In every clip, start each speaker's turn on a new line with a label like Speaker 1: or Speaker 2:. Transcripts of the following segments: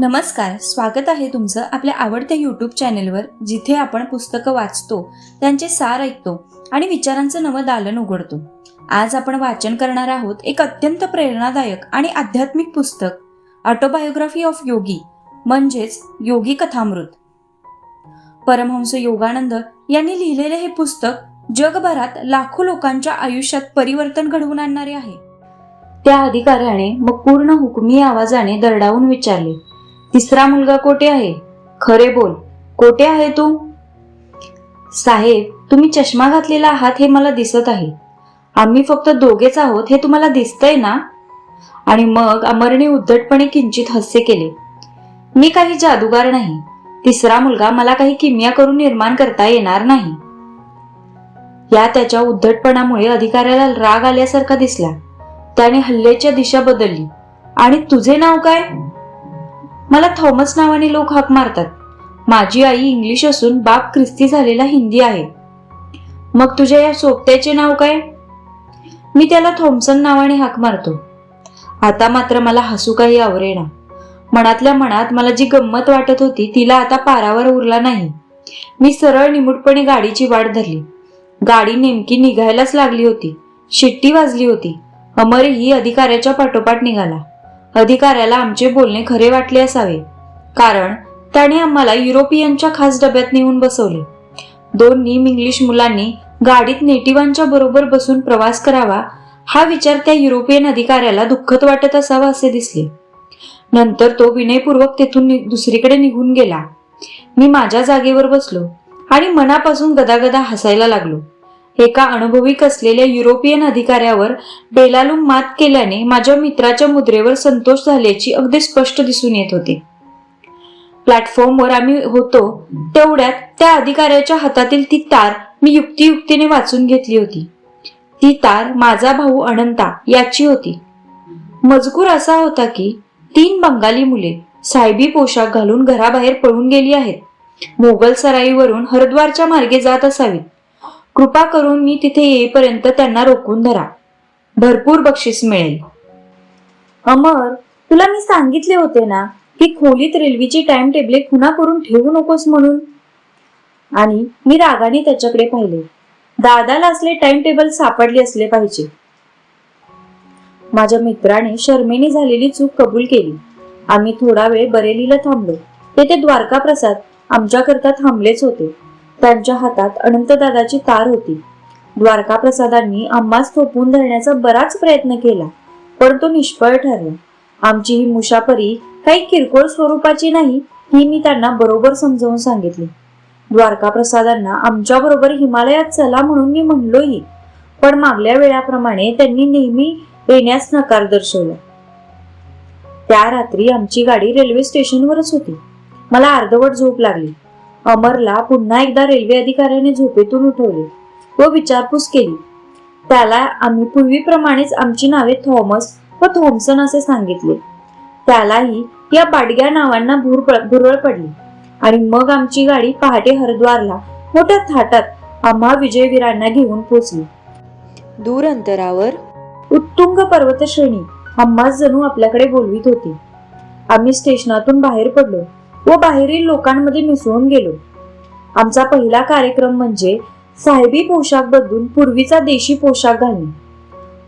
Speaker 1: नमस्कार स्वागत आहे तुमचं आपल्या आवडत्या यूट्यूब चॅनेलवर जिथे आपण पुस्तकं वाचतो त्यांचे सार ऐकतो आणि विचारांचं नवं दालन उघडतो. आज आपण वाचन करणार आहोत एक अत्यंत प्रेरणादायक आणि आध्यात्मिक पुस्तक ऑटोबायोग्राफी ऑफ योगी म्हणजेच योगी कथामृत. परमहंस योगानंद यांनी लिहिलेले हे पुस्तक जगभरात लाखो लोकांच्या आयुष्यात परिवर्तन घडवून आणणारे आहे. त्या अधिकाऱ्याने मग पूर्ण हुकमी आवाजाने दरडावून विचारले तिसरा मुलगा कोठे आहे? खरे बोल. कोठे आहे तू? साहेब तुम्ही चष्मा घातलेला आहात हे मला दिसत आहे. आम्ही फक्त दोघेच आहोत हे तुम्हाला दिसतंय ना? आणि मग अमरने उद्धटपणे किंचित हास्य केले. मी काही जादूगार नाही. तिसरा मुलगा मला काही किमया करून निर्माण करता येणार नाही. या त्याच्या उद्धटपणामुळे अधिकाऱ्याला राग आल्यासारखा दिसला. त्याने हल्ल्याच्या दिशा बदलली. आणि तुझे नाव काय? मला थॉमस नावाने लोक हाक मारतात. माझी आई इंग्लिश असून बाप ख्रिस्ती झालेला हिंदी आहे. मग तुझ्या या सोबत्याचे नाव काय? मी त्याला थॉम्सन नावाने हाक मारतो. आता मात्र मला हसू काही आवरेना मनातल्या मनात मला जी गंमत वाटत होती तिला आता पारावर उरला नाही. मी सरळ निमूटपणे गाडीची वाट धरली. गाडी नेमकी निघायलाच लागली होती. शिट्टी वाजली होती. अमरही अधिकाऱ्याच्या पाठोपाठ निघाला. अधिकाऱ्याला आमचे बोलणे खरे वाटले असावे. कारण त्याने आम्हाला युरोपियनच्या खास डब्यात नेऊन बसवले. दोन नीम इंग्लिश मुलांनी गाडीत नेटिवांच्या बरोबर बसून प्रवास करावा हा विचार त्या युरोपियन अधिकाऱ्याला दुःखद वाटत असावा असे दिसले. नंतर तो विनयपूर्वक तेथून नि- दुसरीकडे निघून गेला. मी माझ्या जागेवर बसलो आणि मनापासून गदागदा हसायला लागलो. एका अनुभवी असलेल्या युरोपियन अधिकाऱ्यावर बेलालूम मात केल्याने माझ्या मित्राच्या मुद्रेवर संतोष झाल्याची अगदी स्पष्ट दिसून येत होते. प्लॅटफॉर्मवर आम्ही होतो तेवढ्यात त्या अधिकाऱ्याच्या हातातील ती तार मी युक्तियुक्तीने वाचून घेतली होती. ती तार माझा भाऊ अनंता याची होती. मजकूर असा होता की तीन बंगाली मुले साहेबी पोशाख घालून घराबाहेर पळून गेली आहेत. मोगल सराईवरून हरिद्वारच्या मार्गे जात असावीत. कृपा करून मी तिथे येईपर्यंत त्यांना रोखून धरा. भरपूर बक्षीस मिळेल. अमर तुला मी सांगितले होते ना की खोलीत रेल्वेची टाइम टेबले खुना करून ठेवू नकोस म्हणून? आणि मी रागाने त्याच्याकडे पाहिले. दादाला असले टाइम टेबल सापडले असले पाहिजे. माझ्या मित्राने शर्मेने झालेली चूक कबूल केली. आम्ही थोडा वेळ बरेलीला थांबलो. तेथे द्वारका प्रसाद आमच्याकरता थांबलेच होते. त्यांच्या हातात अनंतदादाची तार होती. द्वारका प्रसादांनी आम्हास थोपून धरण्याचा बराच प्रयत्न केला पण तो निष्फळ ठरला. आमची ही मुसाफरी काही किरकोळ स्वरूपाची नाही ही मी त्यांना बरोबर समजावून सांगितली. द्वारका प्रसादांना आमच्या बरोबर हिमालयात चला म्हणून मी म्हणलोही पण मागल्या वेळाप्रमाणे त्यांनी नेहमी येण्यास नकार दर्शवला. त्या रात्री आमची गाडी रेल्वे स्टेशनवरच होती. मला अर्धवट झोप लागली. अमरला पुन्हा एकदा रेल्वे अधिकाऱ्याने झोपेतून उठवले व विचारपूस केली. त्याला आम्ही पूर्वीप्रमाणेच आमची नावे थॉमस व थॉम्सन असे सांगितले. त्यालाही या बाडग्या नावांना भूर भुरळ पडली. आणि मग आमची गाडी पहाटे हरिद्वारला मोठ्या थाटात आम्हा विजयवीरांना घेऊन पोचली. दूर अंतरावर उत्तुंग पर्वतश्रेणी आम्हास जणू आपल्याकडे बोलवीत होती. आम्ही स्टेशनातून बाहेर पडलो. व बाहेरील लोकांमध्ये मिसळून गेलो. आमचा पहिला कार्यक्रम म्हणजे साहेबी पोशाख बदलून पूर्वीचा देशी पोशाख घालणे.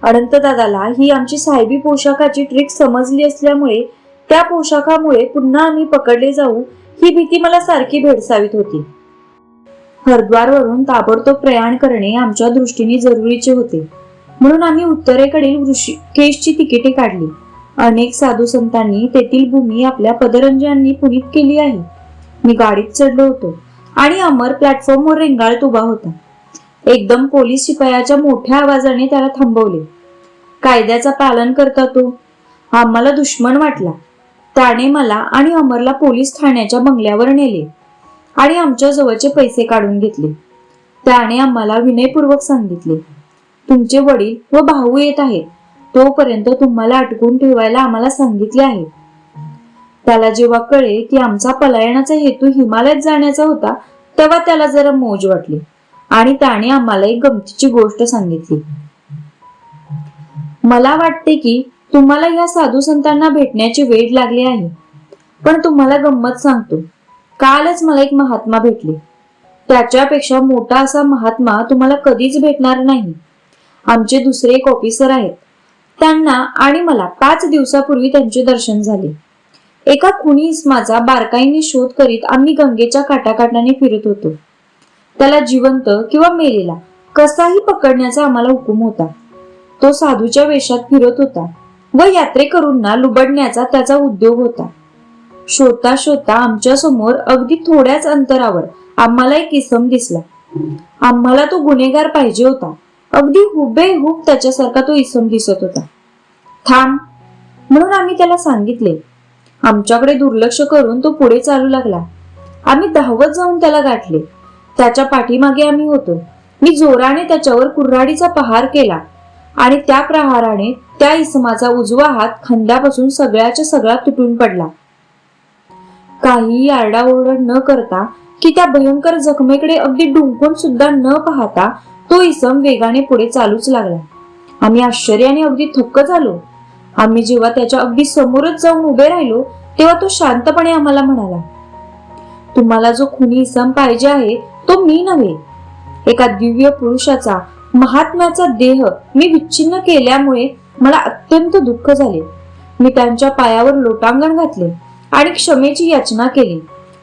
Speaker 1: अनंतदादाला ही आमची साहेबी पोशाखाची ट्रिक समजली असल्यामुळे त्या पोशाखामुळे पुन्हा आम्ही पकडले जाऊ ही भीती मला सारखी भेडसावीत होती. हरिद्वारवरून ताबडतोब प्रयाण करणे आमच्या दृष्टीने जरुरीचे होते. म्हणून आम्ही उत्तरेकडील ऋषिकेशची तिकिटे काढली. अनेक साधू संतांनी तेथील भूमी आपल्या पदरंजांनी पुनीत केली आहे. मी गाडीत चढलो होतो आणि अमर प्लॅटफॉर्मवर रेंगाळत उभा होता. एकदम पोलीस शिपायाच्या मोठ्या आवाजाने त्याला थांबवले. कायद्याचा पालन करता तो? आम्हाला दुश्मन वाटला. त्याने मला आणि अमरला पोलीस ठाण्याच्या बंगल्यावर नेले आणि आमच्या जवळचे पैसे काढून घेतले. त्याने आम्हाला विनयपूर्वक सांगितले तुमचे वडील व भाऊ येत आहेत. तोपर्यंत तुम्हाला अटकून ठेवायला आम्हाला सांगितले आहे. त्याला जेव्हा कळे की आमचा पलायनाचा हेतू हिमालयात जाण्याचा होता तेव्हा त्याला जरा मोज वाटली आणि त्याने आम्हाला एक गमतीची गोष्ट सांगितली. मला वाटते की तुम्हाला या साधू संतांना भेटण्याची वेळ लागली आहे पण तुम्हाला गंमत सांगतो. कालच मला एक महात्मा भेटले. त्याच्यापेक्षा मोठा असा महात्मा तुम्हाला कधीच भेटणार नाही. आमचे दुसरे एक ऑफिसर आहेत. त्यांना आणि मला पाच दिवसापूर्वी त्यांचे दर्शन झाले. एका खुनी इस्माचा बारकाईने शोध करीत आम्ही गंगेच्या काटाकाटाने फिरत होतो. त्याला जिवंत किंवा मेलेला कसाही पकडण्याचा आम्हाला हुकूम होता. तो साधूच्या वेशात फिरत होता व यात्रेकरूंना लुबडण्याचा त्याचा उद्योग होता. शोधता शोधता आमच्यासमोर अगदी थोड्याच अंतरावर आम्हाला एक इसम दिसला. आम्हाला तो गुन्हेगार पाहिजे होता. अगदी हुबेहूब त्याच्यासारखा तो इसम दिसत होता. थांब. म्हणून आम्ही त्याला सांगितले. आमच्याकडे दुर्लक्ष करून तो पुढे चालू लागला. आम्ही धावत जाऊन त्याला गाठले. त्याच्या पाठीमागे आम्ही होतो. मी जोराने त्याच्यावर कुऱ्हाडीचा पहार केला आणि त्या प्रहाराने त्या इसमाचा उजवा हात खांद्यापासून सगळ्याच्या सगळा तुटून पडला. काही आरडाओरड न करता की त्या भयंकर जखमेकडे अगदी डुंकून सुद्धा न पाहता तो इसम वेगाने पुढे चालूच लागला. आम्ही आश्चर्याने अगदी थक्क झालो. आम्ही जेव्हा त्याच्या अगदी समोरच जाऊन उभे राहिलो तेव्हा तो शांतपणे आम्हाला म्हणाला तुम्हाला जो खुनी इसम पाहिजे आहे तो मी नव्हे. एका दिव्य पुरुषाचा महात्म्याचा देह मी विच्छिन्न केल्यामुळे मला अत्यंत दुःख झाले. मी त्यांच्या पायावर लोटांगण घातले आणि क्षमेची याचना केली.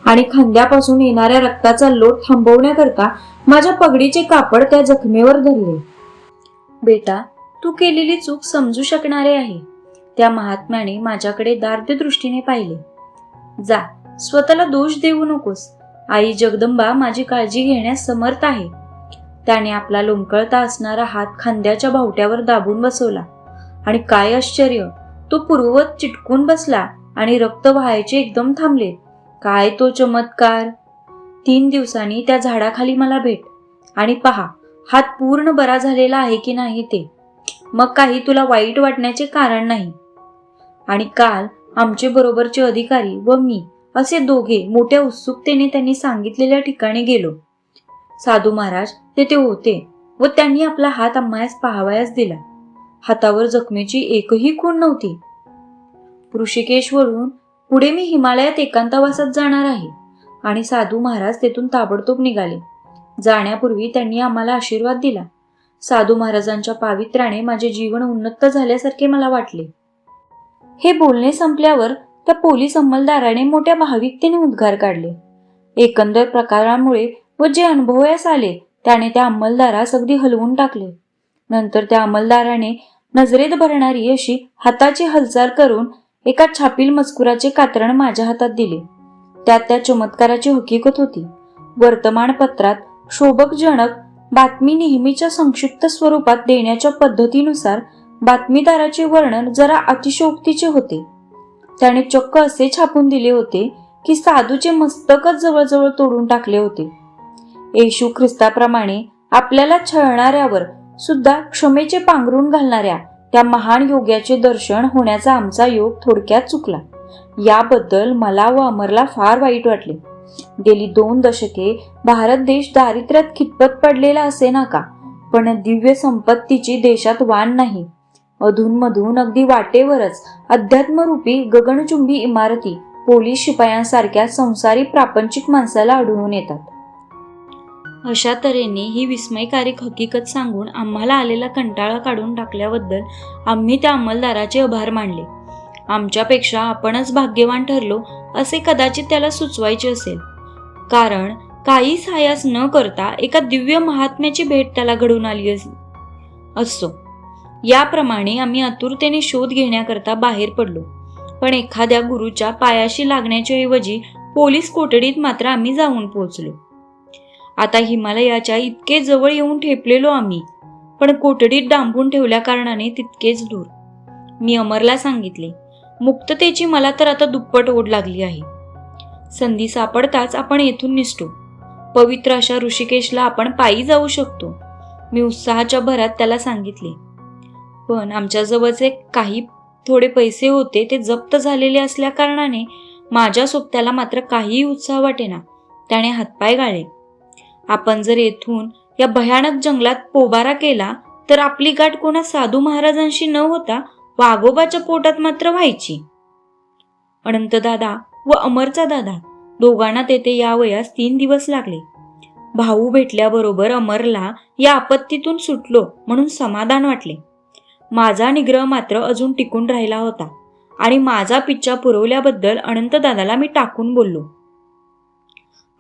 Speaker 1: आणि खांद्यापासून येणाऱ्या रक्ताचा लोट थांबवण्याकरता माझ्या पगडीचे कापड त्या जखमेवर धरले. बेटा तू केलेली चूक समजू शकणारे आहे. त्या महात्म्याने माझ्याकडे दार्द्य दृष्टीने पाहिले. जा स्वतःला दोष देऊ नकोस. आई जगदंबा माझी काळजी घेण्यास समर्थ आहे. त्याने आपला लोंबकळता असणारा हात खांद्याच्या भावट्यावर दाबून बसवला. आणि काय आश्चर्य तो पूर्ववत चिटकून बसला आणि रक्त व्हायचे एकदम थांबले. काय तो चमत्कार? तीन दिवसांनी त्या झाडाखाली मला भेट. आणि पहा हात पूर्ण बरा झालेला आहे की नाही ते. मग काही तुला वाईट वाटण्याचे कारण नाही. आणि काल आमचे बरोबरचे अधिकारी व मी असे दोघे मोठ्या उत्सुकतेने त्यांनी सांगितलेल्या ठिकाणी गेलो. साधू महाराज तेथे होते व त्यांनी आपला हात आम्हास पाहावयास दिला. हातावर जखमेची एकही खूण नव्हती. ऋषिकेशवरून पुढे मी हिमालयात एकांतवासात जाणार आहे. आणि साधू महाराज तेथून ताबडतोब निघाले. जाण्यापूर्वी त्यांनी आम्हाला आशीर्वाद दिला. साधू महाराजांच्या पावित्र्याने माझे जीवन उन्नत झाल्यासारखे मला वाटले. हे बोलणे संपल्यावर त्या पोलीस अंमलदाराने मोठ्या भाविकतेने उद्गार काढले. एकंदर प्रकारामुळे व जे अनुभवयास आले त्याने त्या अंमलदारास अगदी हलवून टाकले. नंतर त्या अंमलदाराने नजरेत भरणारी अशी हाताची हालचाल करून एका छापील मजकुराचे कात्रण माझ्या हातात दिले. त्यात त्या चमत्काराची हकीकत होती. वर्तमानपत्रात शोभकजनक बातमी नेहमीच्या संक्षिप्त स्वरूपात देण्याच्या पद्धतीनुसार बातमीदाराचे वर्णन जरा अतिशयोक्तीचे होते. त्याने चक्क असे छापून दिले होते की साधूचे मस्तकच जवळजवळ तोडून टाकले होते. येशू ख्रिस्ताप्रमाणे आपल्याला छळणाऱ्यावर सुद्धा क्षमेचे पांघरून घालणाऱ्या त्या महान योग्याचे दर्शन होण्याचा आमचा योग थोडक्यात चुकला. याबद्दल मला व अमरला फार वाईट वाटले. गेली दोन दशके भारत देश दारिद्र्यात खितपत पडलेला असे ना का? पण दिव्य संपत्तीची देशात वाण नाही. अधूनमधून अगदी वाटेवरच अध्यात्मरूपी गगनचुंबी इमारती पोलीस शिपायांसारख्या संसारी प्रापंचिक माणसाला आढळून येतात. अशा तऱ्हेने ही विस्मयकारक हकीकत सांगून आम्हाला आलेला कंटाळा काढून टाकल्याबद्दल आम्ही त्या अंमलदाराचे आभार मानले. आमच्यापेक्षा आपणच भाग्यवान ठरलो असे कदाचित त्याला सुचवायचे असेल. कारण काही सायास न करता एका दिव्य महात्म्याची भेट त्याला घडून आली असो याप्रमाणे आम्ही आतुरतेने शोध घेण्याकरता बाहेर पडलो. पण एखाद्या गुरुच्या पायाशी लागण्याच्या ऐवजी पोलीस कोठडीत मात्र आम्ही जाऊन पोहोचलो. आता हिमालयाच्या इतके जवळ येऊन ठेपलेलो आम्ही पण कोठडीत डांबून ठेवल्या कारणाने तितकेच दूर. मी अमरला सांगितले मुक्ततेची मला तर आता दुप्पट ओढ लागली आहे. संधी सापडताच आपण येथून निसटू. पवित्र अशा ऋषिकेशला आपण पायी जाऊ शकतो. मी उत्साहाच्या भरात त्याला सांगितले. पण आमच्याजवळचे काही थोडे पैसे होते ते जप्त झालेले असल्या कारणाने माझ्या सोबत्याला मात्र काहीही उत्साह वाटेना. त्याने हातपाय गाळे. आपण जर येथून या भयानक जंगलात पोबारा केला तर आपली गाठ कोणा साधू महाराजांशी न होता वाघोबाच्या पोटात मात्र व्हायची. अनंतदादा व अमरचा दादा दोघांना तेथे या वयास तीन दिवस लागले. भाऊ भेटल्याबरोबर अमरला या आपत्तीतून सुटलो म्हणून समाधान वाटले. माझा निग्रह मात्र अजून टिकून राहिला होता आणि माझा पिच्चा पुरवल्याबद्दल अनंत दादाला मी टाकून बोललो.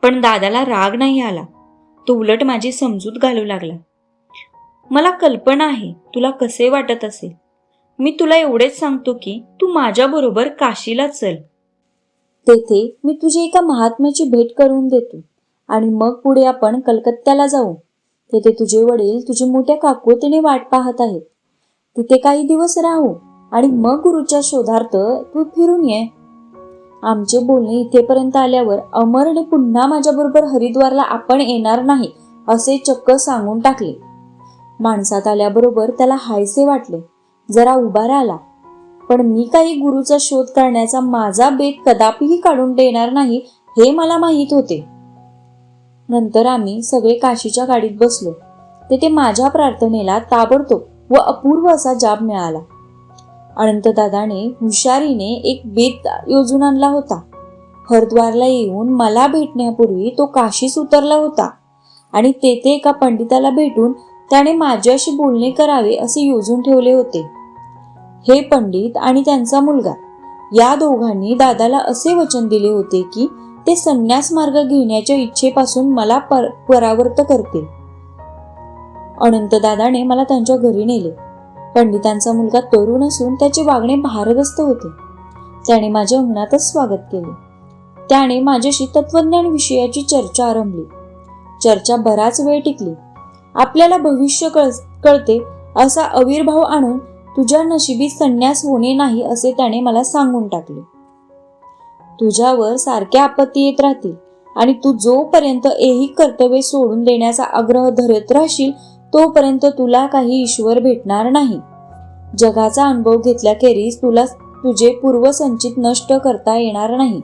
Speaker 1: पण दादाला राग नाही आला. तो उलट माझी समजूत घालू लागला. मला कल्पना आहे तुला कसे वाटत असेल? मी तुला एवढेच सांगतो की तू माझ्याबरोबर काशीला चल. तेथे मी तुझी एका महात्म्याची भेट करून देतो आणि मग पुढे आपण कलकत्त्याला जाऊ. तेथे तुझे वडील तुझी मोठ्या काकुतीने वाट पाहत आहेत. तिथे काही दिवस राहू आणि मग गुरुच्या शोधार्थ तू फिरून ये. आमचे बोलणे इथेपर्यंत आल्यावर अमरने पुन्हा माझ्याबरोबर हरिद्वारला आपण येणार नाही असे चक्क सांगून टाकले. माणसात आल्याबरोबर त्याला हायसे वाटले. जरा उभा राहिला. पण मी काही गुरुचा शोध करण्याचा माझा बेत कदापिही काढून देणार नाही हे मला माहीत होते. नंतर आम्ही सगळे काशीच्या गाडीत बसलो. तेथे माझ्या प्रार्थनेला ताबडतोब व अपूर्व असा जाब मिळाला. अनंतदादाने हुशारीने एक बेत योजून आणला होता. हरिद्वारला येऊन मला भेटण्यापूर्वी तो काशीस उतरला होता आणि तेथे एका पंडिताला भेटून त्याने माझ्याशी बोलणे करावे असे योजून ठेवले होते. हे पंडित आणि त्यांचा मुलगा या दोघांनी दादाला असे वचन दिले होते की ते संन्यास मार्ग घेण्याच्या इच्छेपासून मला पर परावर्त करतील. अनंतदादाने मला त्यांच्या घरी नेले. पंडितांचा मुलगा तरुण असून त्याचे वागणे भारदस्त होते. त्याने माझ्या अंगणातच स्वागत केले. त्याने माझ्याशी तत्वज्ञान विषयाची चर्चा आरंभली. चर्चा बराच वेळ टिकली. आपल्याला भविष्य कळ कळते असा अविर्भाव आणून तुझ्या नशिबी संन्यास होणे नाही असे त्याने मला सांगून टाकले. तुझ्यावर सारख्या आपत्ती येत राहतील आणि तू जोपर्यंत एही कर्तव्य सोडून देण्याचा आग्रह धरत राहशील तोपर्यंत तुला काही ईश्वर भेटणार नाही. जगाचा अनुभव घेतल्याखेरीज तुला तुझे पूर्वसंचित नष्ट करता येणार नाही.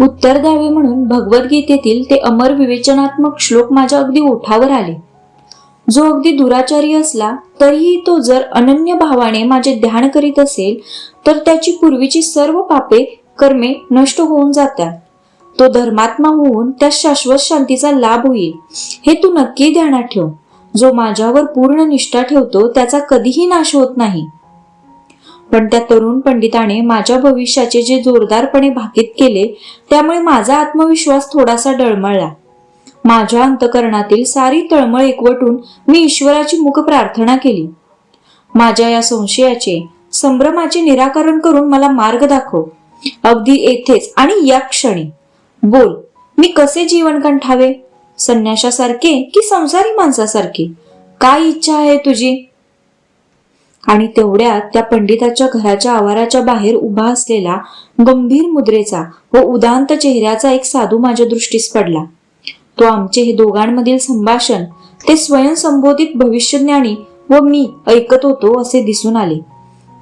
Speaker 1: उत्तर द्यावे म्हणून भगवद्गीतेतील ते अमर विवेचनात्मक श्लोक माझ्या अगदी ओठावर आले. जो अगदी दुराचारी असला तरीही तो जर अनन्य भावाने माझे ध्यान करीत असेल तर त्याची पूर्वीची सर्व पापे कर्मे नष्ट होऊन जातात तो धर्मात्मा होऊन त्या शाश्वत शांतीचा लाभ होईल हे तू नक्की ध्यानात ठेव. जो माझ्यावर पूर्ण निष्ठा ठेवतो त्याचा कधीही नाश होत नाही. पण त्या तरुण पंडिताने माझ्या भविष्याचे जे जोरदारपणे भाकीत केले त्यामुळे माझा आत्मविश्वास थोडासा डळमळला. माझ्या अंतकरणातील सारी तळमळ एकवटून मी ईश्वराची मुख प्रार्थना केली. माझ्या या संशयाचे संभ्रमाचे निराकरण करून मला मार्ग दाखव. अगदी येथेच आणि या क्षणी. बोल मी कसे जीवन कंठावे? संन्याशासारखे की संसारी माणसासारखे? काय इच्छा आहे तुझी? आणि तेवढ्यात त्या पंडिताच्या घराच्या आवाराच्या बाहेर उभा असलेला गंभीर मुद्रेचा व उदांत चेहऱ्याचा एक साधू माझ्या दृष्टीस पडला. तो आमचे हे दोघांमधील संभाषण ते स्वयंसंबोधित भविष्यज्ञानी व मी ऐकत होतो असे दिसून आले.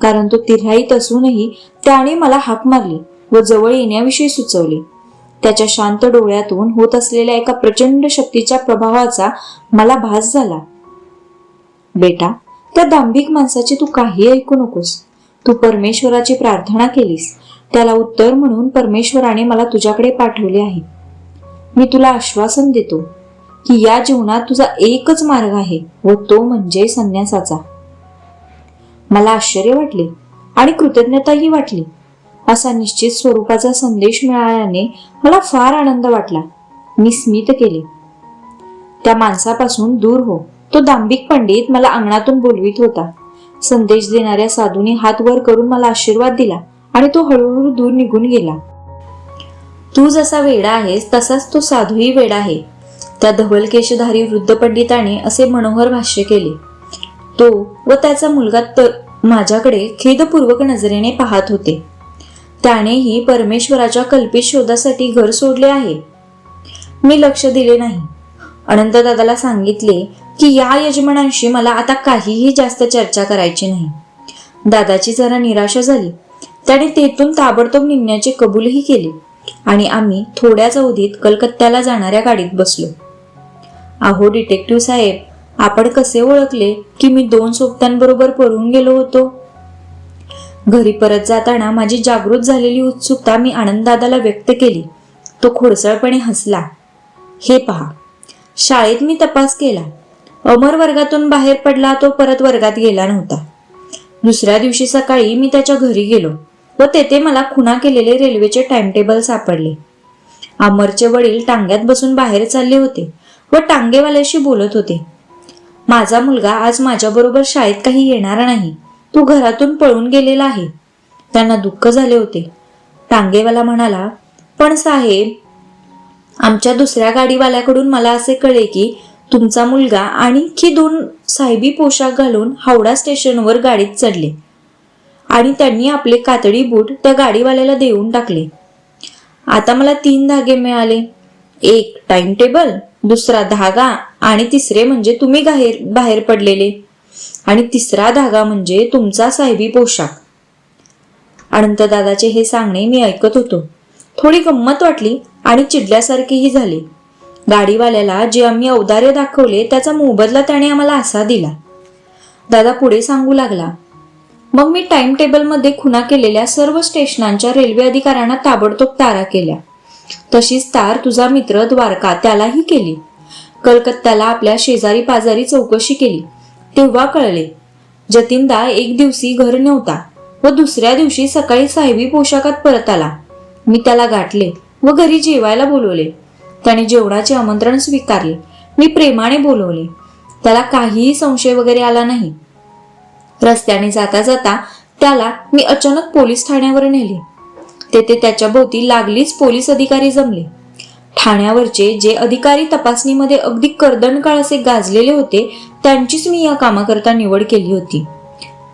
Speaker 1: कारण तो तिऱ्हाईत असूनही त्याने मला हाक मारली व जवळ येण्याविषयी सुचवले. त्याच्या शांत डोळ्यातून होत असलेल्या एका प्रचंड शक्तीच्या प्रभावाचा मला भास झाला. बेटा त्या दांभिक माणसाचे तू काही ऐकू नकोस. तू परमेश्वराची प्रार्थना केलीस. त्याला उत्तर म्हणून परमेश्वराने मला तुझ्याकडे पाठवले आहे. मी तुला आश्वासन देतो की या जीवनात तुझा एकच मार्ग आहे व तो म्हणजे संन्यासाचा. मला आश्चर्य वाटले आणि कृतज्ञताही वाटली. असा निश्चित स्वरूपाचा संदेश मिळाल्याने मला फार आनंद वाटला. मी स्मित केले. त्या माणसापासून दूर हो. तो दांभिक पंडित मला अंगणातून बोलवीत होता. संदेश देणाऱ्या साधूने हात वर करून मला आशीर्वाद दिला आणि तो हळूहळू दूर निघून गेला. तू जसा वेडा आहेस तसाच तो साधूही वेडा आहे त्या धवलकेशधारी वृद्ध पंडिताने असे मनोहर भाष्य केले. तो व त्याचा मुलगा तर माझ्याकडे खेदपूर्वक नजरेने पाहत होते. त्यानेही परमेश्वराच्या कल्पित शोधासाठी घर सोडले आहे. मी लक्ष दिले नाही. अनंतदादाला सांगितले की या यजमानांशी मला आता काहीही जास्त चर्चा करायची नाही. दादाची जरा निराशा झाली. त्याने तेथून ताबडतोब निघण्याचे कबूलही केले आणि आम्ही थोड्याच अवधीत कलकत्त्याला जाणाऱ्या गाडीत बसलो. अहो डिटेक्टिव्ह साहेब आपण कसे ओळखले की मी दोन सोबत्यांबरोबर पळून गेलो होतो? घरी परत जाताना माझी जागृत झालेली उत्सुकता मी आनंददादाला व्यक्त केली. तो खोडसळपणे हसला. हे पहा शाळेत मी तपास केला. अमर वर्गातून बाहेर पडला तो परत वर्गात गेला नव्हता. दुसऱ्या दिवशी सकाळी मी त्याच्या घरी गेलो व तेथे मला खुणा केलेले रेल्वेचे टाइमटेबल सापडले. अमरचे वडील टांग्यात बसून बाहेर चालले होते व टांगेवाल्याशी बोलत होते. माझा मुलगा आज माझ्याबरोबर शाळेत काही येणार नाही. तू घरातून पळून गेलेला आहे. त्यांना दुःख झाले होते. टांगेवाला म्हणाला पण साहेब आमच्या दुसऱ्या गाडीवाल्याकडून मला असे कळे की तुमचा मुलगा आणखी दोन साहेबी पोशाख घालून हावडा स्टेशनवर गाडीत चढले आणि त्यांनी आपले कातडी बूट त्या गाडीवाल्याला देऊन टाकले. आता मला तीन धागे मिळाले. एक टाइम टेबल दुसरा धागा आणि तिसरे म्हणजे तुम्ही बाहेर बाहेर पडलेले. आणि तिसरा धागा म्हणजे तुमचा साहेबी पोशाख. अनंतदादाचे हे सांगणे मी ऐकत होतो. थोडी गंमत वाटली आणि चिडल्यासारखीही झाली. गाडीवाल्याला जे आम्ही औदार्य दाखवले त्याचा मोबदला त्याने आम्हाला असा दिला. दादा पुढे सांगू लागला मग मी टाइम टेबलमध्ये खुना केलेल्या सर्व स्टेशनांच्या रेल्वे अधिकाऱ्यांना ताबडतोब तारा केल्या. तशीच तार तुझा मित्र द्वारका त्यालाही केली. कलकत्त्याला आपल्या शेजारी पाजारी चौकशी केली. तेव्हा कळले. जतीनदा एक दिवशी घर नव्हता व दुसऱ्या दिवशी सकाळी साहेबी पोशाखात परत आला. मी त्याला गाठले व घरी जेवायला बोलवले. त्याने जेवणाचे आमंत्रण स्वीकारले. मी प्रेमाने बोलवले. त्याला काहीही संशय वगैरे आला नाही. रस्त्याने जाता जाता त्याला मी अचानक पोलीस ठाण्यावर नेले. तेथे त्याच्या भोवती लागलीच पोलीस अधिकारी जमले. ठाण्यावरचे जे अधिकारी तपासणीमध्ये अगदी कर्दनकाळ असे गाजलेले होते त्यांचीच मी या कामाकरता निवड केली होती.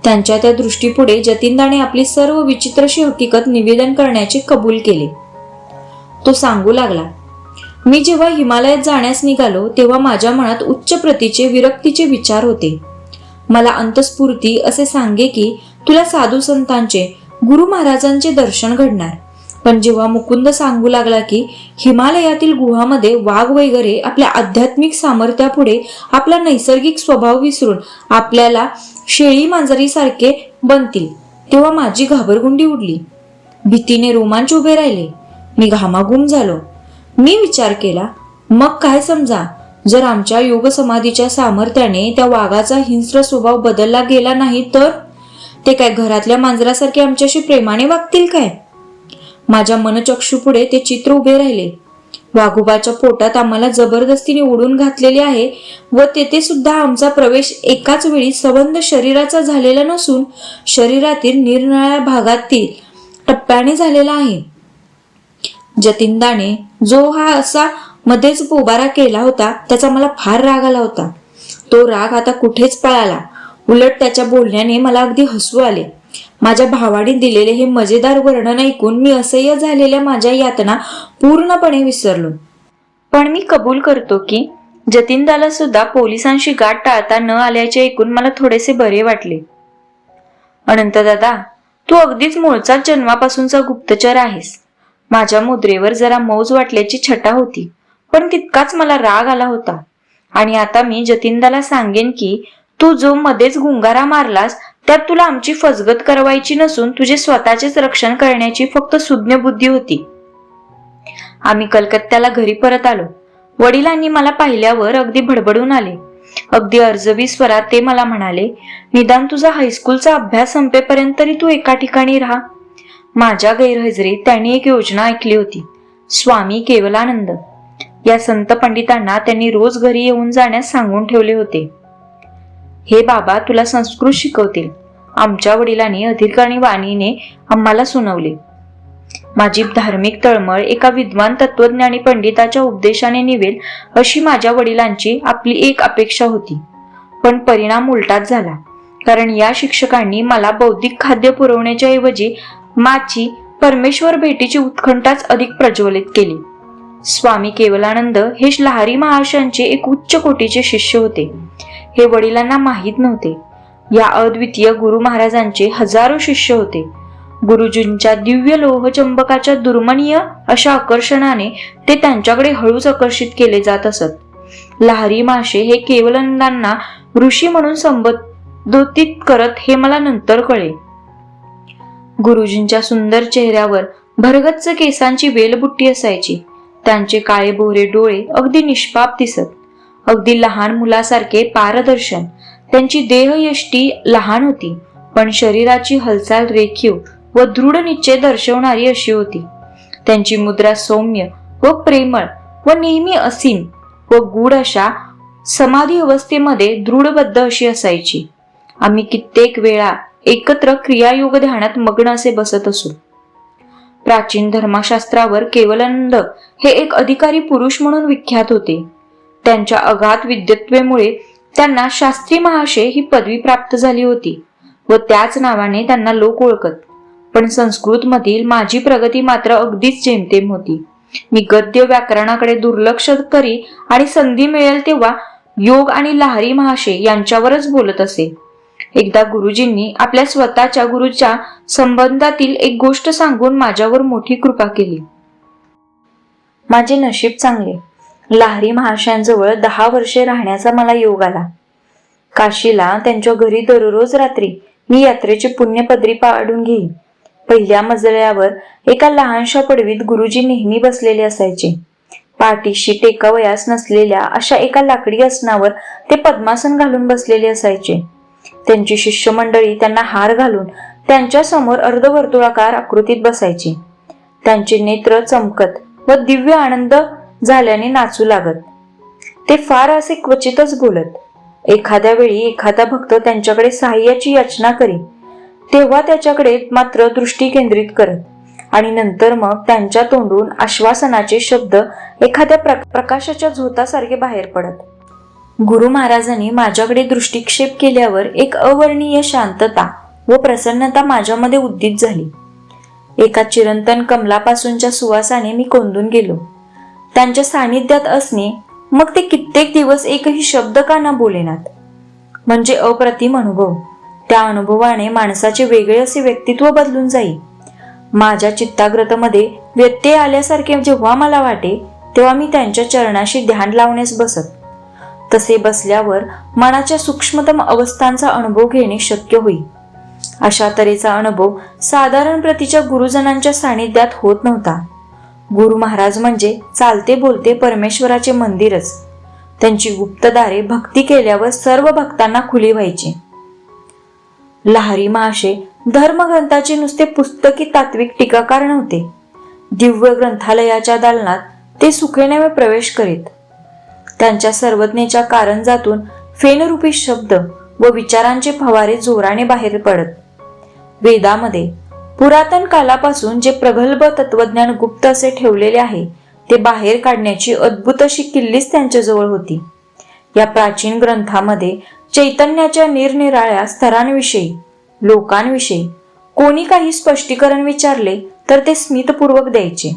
Speaker 1: त्यांच्या त्या दृष्टीपुढे जतीनदाने आपली सर्व विचित्रशी हकीकत निवेदन करण्याचे कबूल केले. तो सांगू लागला मी जेव्हा हिमालयात जाण्यास निघालो तेव्हा माझ्या मनात उच्च प्रतीचे विरक्तीचे विचार होते. मला अंतस्फूर्ती असे सांगे की तुला साधू संतांचे गुरु महाराजांचे दर्शन घडणार. पण जेव्हा मुकुंद सांगू लागला की हिमालयातील गुहामध्ये वाघ वगैरे आपल्या आध्यात्मिक सामर्थ्यापुढे आपला नैसर्गिक स्वभाव विसरून आपल्याला शेळी मांजरीसारखे बनतील तेव्हा माझी घाबरगुंडी उडली. भीतीने रोमांच उभे राहिले. मी घामाघूम झालो. मी विचार केला मग काय समजा? जर आमच्या योग समाधीच्या सामर्थ्याने त्या वाघाचा हिंस्र स्वभाव बदलला गेला नाही तर? ते काय घरातल्या मांजरासारखे आमच्याशी प्रेमाने वागतील काय? माझ्या मनचक्षुपुढे ते चित्र उभे राहिले. वाघोबाच्या पोटात आम्हाला जबरदस्तीने ओढून घातलेले आहे व तेथे सुद्धा आमचा प्रवेश एकाच वेळी सबंध शरीराचा झालेला नसून शरीरातील निरनिळ्या भागातील टप्प्याने झालेला आहे. जतीनदाने जो हा असा मध्येच पोबारा केला होता त्याचा मला फार राग आला होता. तो राग आता कुठेच पळाला. उलट त्याच्या बोलण्याने मला अगदी हसू आले. माझ्या भावाने दिलेले हे मजेदार वर्णन ऐकून मी असह्य झालेल्या माझ्या यातना पूर्णपणे विसरलो. पण मी कबूल करतो की जतीनदाला सुद्धा पोलिसांशी गाठ टाळता न आल्याचे ऐकून मला थोडेसे बरे वाटले. अनंत दादा तू अगदीच मूळचाच जन्मापासूनचा गुप्तचर आहेस. माझ्या मुद्रेवर जरा मौज वाटल्याची छटा होती पण तितकाच मला राग आला होता. आणि आता मी जतीनदाला सांगेन की तू जो मध्येच गुंगारा मारलास त्यात तुला आमची फसगत करवायची नसून तुझे स्वतःचेच रक्षण करण्याची फक्त सुज्ञ बुद्धी होती. आम्ही कलकत्त्याला घरी परत आलो. वडिलांनी मला पाहिल्यावर अगदी भडबडून आले. अगदी अर्जवी स्वरात ते मला म्हणाले निदान तुझा हायस्कूलचा अभ्यास संपेपर्यंत तरी तू एका ठिकाणी राहा. माझ्या गैरहजेरीत त्यांनी एक योजना ऐकली होती स्वामी केवलानंद. या संत पंडितांना त्यांनी रोज घरी येऊन जाण्यास सांगून ठेवले होते. हे बाबा तुला संस्कृत शिकवतील. आमच्या वडिलांनी अधिकारी वाणीने आम्हाला सुनावले. माझी धार्मिक तळमळ एका विद्वान तत्वज्ञानी पंडिताच्या उपदेशाने निवेल अशी माझ्या वडिलांची आपली एक अपेक्षा होती. पण परिणाम उलटाच झाला. कारण या शिक्षकांनी मला बौद्धिक खाद्य पुरवण्याच्या ऐवजी माझी परमेश्वर भेटीची उत्खंठाच अधिक प्रज्वलित केली. स्वामी केवलानंद हे लहारी महर्षांचे एक उच्च कोटीचे शिष्य होते. हे वडिलांना माहीत नव्हते. या अद्वितीय गुरु महाराजांचे हजारो शिष्य होते. गुरुजींच्या दिव्य लोहचंबकाच्या दुर्मनीय अशा आकर्षणाने ते त्यांच्याकडे हळूच आकर्षित केले जात असत. लहारी माशे हे केवलानंदांना ऋषी म्हणून संबोधित करत हे मला नंतर कळे. गुरुजींच्या सुंदर चेहऱ्यावर भरगच्च केसांची वेलबुट्टी असायची. त्यांचे काळे बोरे डोळे अगदी निष्पाप दिसत. अगदी लहान मुलासारखे पारदर्शन. त्यांची देहयष्टी लहान होती पण शरीराची हालचाल रेखीव व दृढ निश्चय दर्शवणारी अशी होती. त्यांची मुद्रा सौम्य व प्रेमळ व नेहमी असीम व गूढ अशा समाधी अवस्थेमध्ये दृढबद्ध अशी असायची. आम्ही कित्येक वेळा एकत्र क्रियायोग ध्यानात मग्न असे बसत असू. प्राचीन धर्मशास्त्रावर केवलानंद हे एक अधिकारी पुरुष म्हणून विख्यात होते. त्यांच्या अगाध विद्वत्तेमुळे त्यांना शास्त्री महाशय ही पदवी प्राप्त झाली होती व त्याच नावाने त्यांना लोक ओळखत. पण संस्कृत मधील माझी प्रगती मात्र अगदीच जेमतेम होती. मी गद्य व्याकरणाकडे दुर्लक्ष करी आणि संधी मिळेल तेव्हा योग आणि लहरी महाशय यांच्यावरच बोलत असे. एकदा गुरुजींनी आपल्या स्वतःच्या गुरुच्या संबंधातील एक गोष्ट सांगून माझ्यावर मोठी कृपा केली. माझे नशीब चांगले. लाहरी महाशयांजवळ दहा वर्षे राहण्याचा मला योग आला. काशीला त्यांच्या घरी दररोज रात्री मी यात्रेची पुण्यपदरी पाडून घेई पहिल्या मजल्यावर एका लहानशा पडवीत गुरुजी नेहमी बसलेले असायचे. पाठीशी टेकावयास नसलेल्या अशा एका लाकडी आसनावर ते पद्मासन घालून बसलेले असायचे. त्यांची शिष्यमंडळी त्यांना हार घालून त्यांच्यासमोर अर्धवर्तुळाकार आकृतीत बसायची. त्यांचे नेत्र चमकत व दिव्य आनंद झाल्याने नाचू लागत. ते फार असे क्वचितच बोलत. एखाद्या वेळी एखादा भक्त त्यांच्याकडे सहाय्याची याचना करी तेव्हा त्याच्याकडे मात्र दृष्टी केंद्रित करत. आणि नंतर मग त्यांच्या तोंडून आश्वासनाचे शब्द एखाद्या प्र- प्रकाशाच्या झोतासारखे बाहेर पडत. गुरु महाराजांनी माझ्याकडे दृष्टिक्षेप केल्यावर एक अवर्णीय शांतता व प्रसन्नता माझ्यामध्ये उद्दित झाली. एका चिरंतन कमलापासूनच्या सुवासाने मी कोंदून गेलो. त्यांच्या सानिध्यात असणे मग ते कित्येक दिवस एकही शब्द का ना बोलेनात? म्हणजे अप्रतिम अनुभव. त्या अनुभवाने माणसाचे वेगळे असे व्यक्तित्व बदलून जाईल माझ्या चित्ताग्रतमध्ये व्यत्यय आल्यासारखे जेव्हा मला वाटे तेव्हा मी त्यांच्या चरणाशी ध्यान लावण्यास बसत. तसे बसल्यावर मनाच्या सूक्ष्मतम अवस्थांचा अनुभव घेणे शक्य होईल अशा तऱ्हेचा अनुभव साधारण प्रतीच्या गुरुजनांच्या सानिध्यात होत नव्हता. गुरु महाराज म्हणजे चालते बोलते परमेश्वराचे मंदिरच. त्यांची गुप्तदारे भक्ती केल्यावर सर्व भक्तांना खुली व्हायची. लहारी महाशय धर्मग्रंथाचे नुसते पुस्तकी तात्विक टीकाकार नव्हते. दिव्य ग्रंथालयाच्या दालनात ते सुखेने प्रवेश करीत. त्यांच्या सर्वज्ञेच्या कारंजातून फेनरूपी शब्द व विचारांचे फवारे जोराने बाहेर पडत. वेदामध्ये पुरातन कालापासून जे प्रगल्भ तत्वज्ञान गुप्त असे ठेवलेले आहे ते बाहेर काढण्याची अद्भुत अशी किल्लीच त्यांच्याजवळ होती. या प्राचीन ग्रंथामध्ये चैतन्याच्या निरनिराळ्या स्तरांविषयी लोकांविषयी कोणी काही स्पष्टीकरण विचारले तर ते स्मितपूर्वक द्यायचे.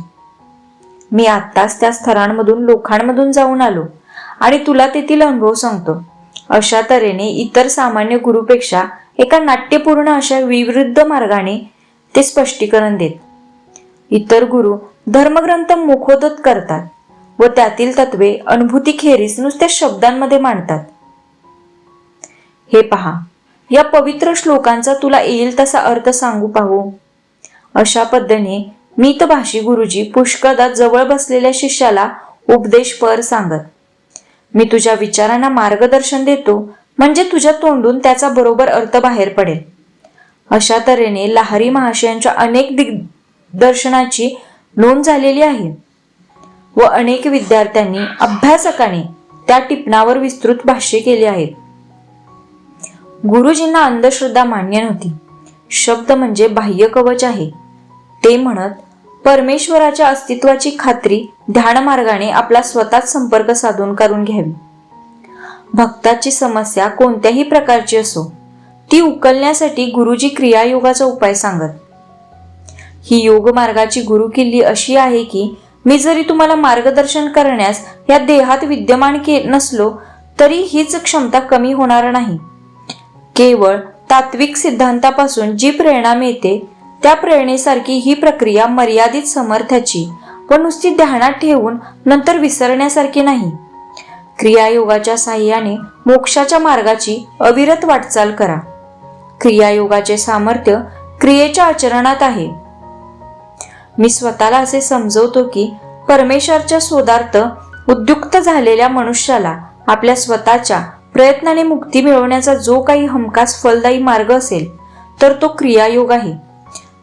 Speaker 1: मी आत्ताच त्या स्तरांमधून लोकांमधून जाऊन आलो. आणि तुला तेथील अनुभव सांगतो. अशा तऱ्हेने इतर सामान्य गुरुपेक्षा एका नाट्यपूर्ण अशा विवृद्ध मार्गाने ते स्पष्टीकरण देत. इतर गुरु धर्मग्रंथ मुखोदत करतात व त्यातील तत्वे अनुभूतीखेरीज नुसत्या शब्दांमध्ये मांडतात. हे पहा या पवित्र श्लोकांचा तुला येईल तसा अर्थ सांगू पाहू. अशा पद्धतीने मितभाषी गुरुजी पुष्कदा जवळ बसलेल्या शिष्याला उपदेशपर सांगत. मी तुझ्या विचारांना मार्गदर्शन देतो म्हणजे तुझ्या तोंडून त्याचा बरोबर अर्थ बाहेर पडेल. अशा तऱ्हेने लहरी महाशयांच्या अनेक दिग्दर्शनाची नोंद झालेली आहे. व अनेक विद्यार्थ्यांनी अभ्यासकाने त्या टिपणावर विस्तृत भाष्य केले आहेत गुरुजींना अंधश्रद्धा मान्य नव्हती. शब्द म्हणजे बाह्य कवच आहे. ते म्हणत परमेश्वराच्या अस्तित्वाची खात्री ध्यानमार्गाने आपला स्वतःच संपर्क साधून करून घ्यावी. भक्ताची समस्या कोणत्याही प्रकारची असो ती उकलण्यासाठी गुरुजी क्रियायोगाचा उपाय सांगत. ही योग मार्गाची गुरुकिल्ली अशी आहे की मी जरी तुम्हाला मार्गदर्शन करण्यास या देहात विद्यमान के नसलो तरी हीच क्षमता कमी होणार नाही. केवळ तात्विक सिद्धांतापासून जी प्रेरणा मिळते त्या प्रेरणेसारखी ही प्रक्रिया मर्यादित समर्थाची व नुसती ध्यानात ठेवून नंतर विसरण्यासारखी नाही. क्रियायोगाच्या साह्याने मोक्षाच्या मार्गाची अविरत वाटचाल करा. क्रियायोगाचे सामर्थ्य क्रियेच्या आचरणात आहे. मी स्वतःला असे समजवतो की परमेश्वरच्या शोधार्थ उद्युक्त झालेल्या मनुष्याला आपल्या स्वतःच्या प्रयत्नाने मुक्ती मिळवण्याचा जो काही हमखास फलदायी मार्ग असेल तर तो क्रियायोग आहे.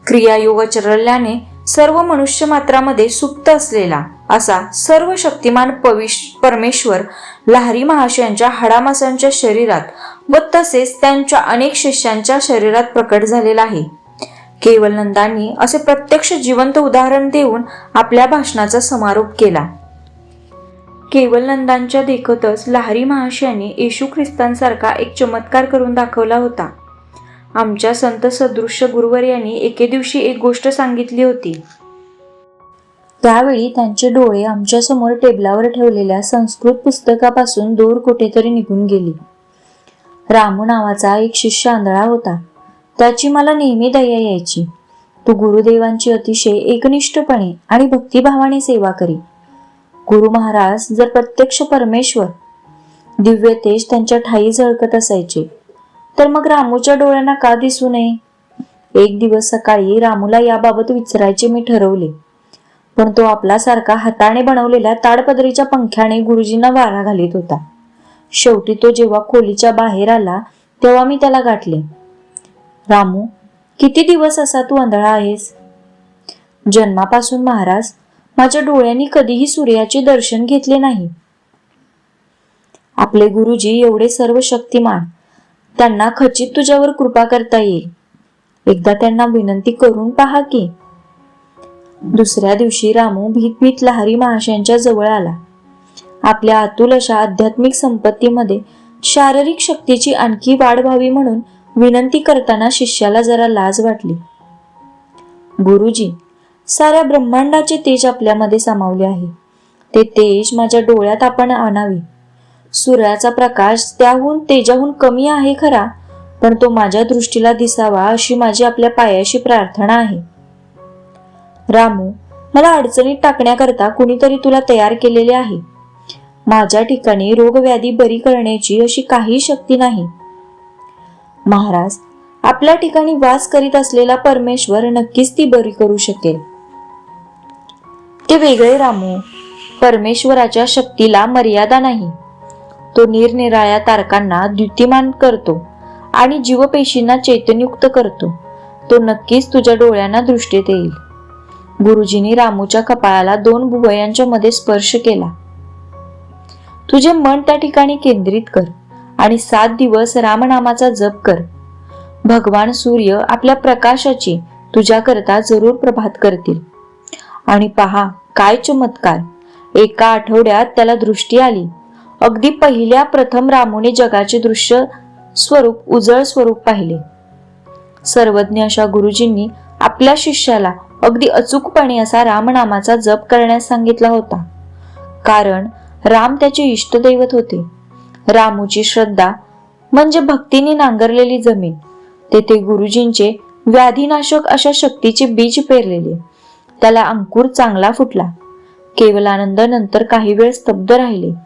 Speaker 1: क्रियायोग चरल्याने सर्व मनुष्य मात्रामध्ये सुप्त असलेला असा सर्व शक्तिमान पविश परमेश्वर लहरी महाशयांच्या हाडामासांच्या शरीरात व तसेच त्यांच्या अनेक शिष्यांच्या शरीरात प्रकट झालेला आहे. केवल नंदांनी असे प्रत्यक्ष जिवंत उदाहरण देऊन आपल्या भाषणाचा समारोप केला. केवल नंदांच्या देखतच लहरी महाशयांनी येशू ख्रिस्तांसारखा एक चमत्कार करून दाखवला होता. आमच्या संत सदृश गुरुवर यांनी एके दिवशी एक गोष्ट सांगितली होती. त्यावेळी त्यांचे डोळे आमच्यासमोर टेबलावर ठेवलेल्या संस्कृत पुस्तकापासून दूर कुठेतरी निघून गेली. रामू नावाचा एक शिष्य आंधळा होता. त्याची मला नेहमी दया यायची. तो गुरुदेवांची अतिशय एकनिष्ठपणे आणि भक्तिभावाने सेवा करी. गुरु महाराज जर प्रत्यक्ष परमेश्वर दिव्य तेज त्यांच्या ठाई झळकत असायचे. तर मग रामूच्या डोळ्यांना का दिसू नये? एक दिवस सकाळी रामूला याबाबत विचारायचे मी ठरवले. पण तो आपल्यासारखा हाताने बनवलेल्या ताडपदरीच्या पंख्याने गुरुजींना वारा घालीत होता. शेवटी तो जेव्हा खोलीच्या बाहेर आला तेव्हा मी त्याला गाठले. रामू किती दिवस असा तू आंधळा आहेस? जन्मापासून महाराज माझ्या डोळ्यांनी कधीही सूर्याचे दर्शन घेतले नाही. आपले गुरुजी एवढे सर्व शक्तिमान त्यांना खचित तुझ्यावर कृपा करता येईल. एकदा त्यांना विनंती करून पहा की. दुसऱ्या दिवशी रामू भीत भीत लहरी महाशयांच्या जवळ आला. आपल्या अतुल अशा आध्यात्मिक संपत्तीमध्ये शारीरिक शक्तीची आणखी वाढ व्हावी म्हणून विनंती करताना शिष्याला जरा लाज वाटली. गुरुजी साऱ्या ब्रह्मांडाचे तेज आपल्यामध्ये सामावले आहे. ते तेज माझ्या डोळ्यात आपण आणावे. सूर्याचा प्रकाश त्याहून तेजाहून कमी आहे खरा पण तो माझ्या दृष्टीला दिसावा अशी माझी आपल्या पायाशी प्रार्थना आहे. रामू मला अडचणीत टाकण्याकरता कुणीतरी तुला तयार केलेले आहे. माझ्या ठिकाणी रोगव्याधी बरी करण्याची अशी काही शक्ती नाही. महाराज आपल्या ठिकाणी वास करीत असलेला परमेश्वर नक्कीच ती बरी करू शकेल. ते वेगळे रामू. परमेश्वराच्या शक्तीला मर्यादा नाही. तो निरनिराळ्या तारकांना द्युतिमान करतो आणि जीवपेशींना चैतन्युक्त करतो. तो नक्कीच तुझ्या डोळ्यांना दृष्टीत येईल गुरुजींनी रामूच्या कपाळाला दोन भुवयांच्या मध्ये स्पर्श केला. तुझे मन त्या ठिकाणी केंद्रित कर आणि सात दिवस रामनामाचा जप कर. भगवान सूर्य आपल्या प्रकाशाची तुझ्याकरता जरूर प्रभात करतील. आणि पहा काय चमत्कार. एका आठवड्यात त्याला दृष्टी आली. अगदी पहिल्या प्रथम रामूने जगाचे दृश्य स्वरूप उजळ स्वरूप पाहिले. सर्वज्ञ अशा गुरुजींनी आपल्या शिष्याला अगदी अचूकपणे असा रामनामाचा जप करण्यास सांगितला होता. कारण राम त्याचे इष्टदैवत होते. रामूची श्रद्धा म्हणजे भक्तीने नांगरलेली जमीन. तेथे गुरुजींचे व्याधीनाशक अशा शक्तीचे बीज पेरलेले. त्याला अंकुर चांगला फुटला. केवलानंद नंतर काही वेळ स्तब्ध राहिले.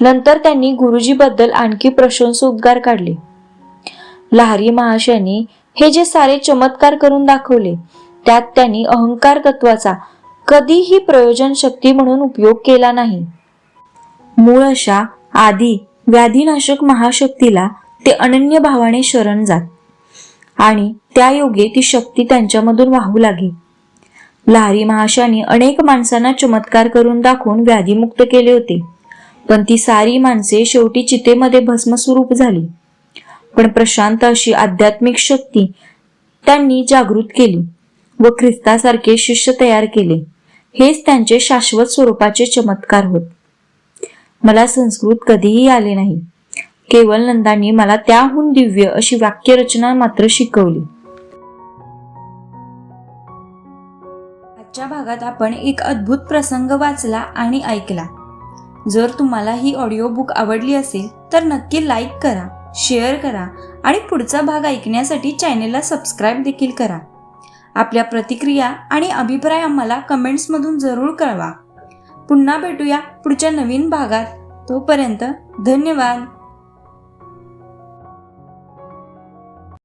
Speaker 1: नंतर त्यांनी गुरुजीबद्दल आणखी प्रशंसोद्गार काढले. लहारी महाशयांनी हे जे सारे चमत्कार करून दाखवले त्यात त्यांनी अहंकार तत्वाचा कधीही प्रयोजन शक्ती म्हणून उपयोग केला नाही. मूळ अशा आधी व्याधीनाशक महाशक्तीला ते अनन्य भावाने शरण जात आणि त्या योगे ती शक्ती त्यांच्यामधून वाहू लागे लहारी महाशाने अनेक माणसांना चमत्कार करून दाखवून व्याधीमुक्त केले होते. पण ती सारी माणसे शेवटी चितेमध्ये भस्मस्वरूप झाली. पण प्रशांत अशी आध्यात्मिक शक्ती त्यांनी जागृत केली व ख्रिस्तासारखे शिष्य तयार केले. हेच त्यांचे शाश्वत स्वरूपाचे चमत्कार होत. मला संस्कृत कधीही आले नाही. केवळ नंदांनी मला त्याहून दिव्य अशी वाक्यरचना मात्र शिकवली. आजच्या भागात आपण एक अद्भुत प्रसंग वाचला आणि ऐकला. जर तुम्हाला ही ऑडिओ बुक आवडली असेल तर नक्की लाईक करा शेअर करा आणि पुढचा भाग ऐकण्यासाठी चॅनेलला सबस्क्राईब देखील करा. आपल्या प्रतिक्रिया आणि अभिप्राय आम्हाला कमेंट्समधून जरूर कळवा. पुन्हा भेटूया पुढच्या नवीन भागात. तोपर्यंत धन्यवाद.